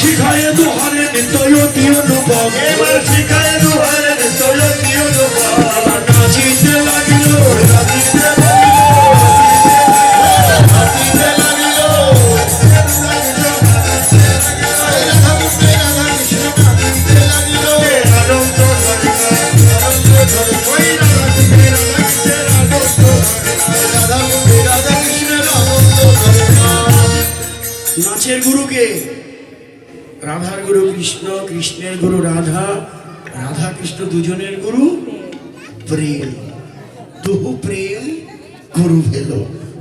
শিখায় দুহারে নিত্যয়তি অনুভব এবার শিখায় নাচের গুরুকে। রাধার গুরু কৃষ্ণ, কৃষ্ণের গুরু রাধা রাধা কৃষ্ণ দুজনের গুরু প্রেম। দুহু প্রেম, গুরু ভেল।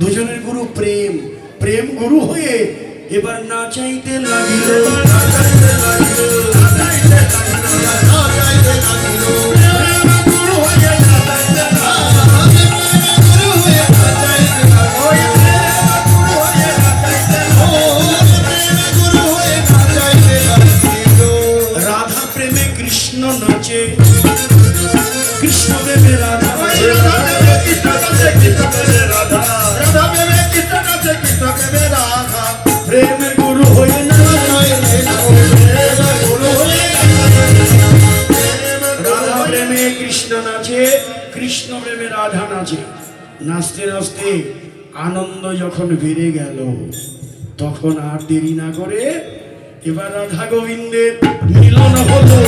দুজনের গুরু প্রেম। প্রেম গুরু হয়ে এবার নাচাইতে লাগিল। কৃষ্ণ প্রেমে রাধা নাচে। নাচতে নাচতে আনন্দ যখন বেড়ে গেল, তখন আর দেরি না করে এবার রাধা গোবিন্দের মিলন হলো।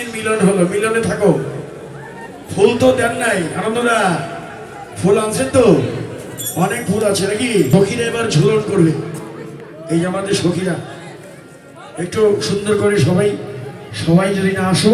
কৃষ্ণের মিলন হলো, মিলনে থাকো। ফুল তো দেন নাই, আনন্দরা। ফুল আনছেন তো? অনেক ফুল আছে নাকি? সখীরা এবার ঝুলন করবে। এই যে আমাদের সখীরা। একটু সুন্দর করে সবাই সবাই যদি না আসো।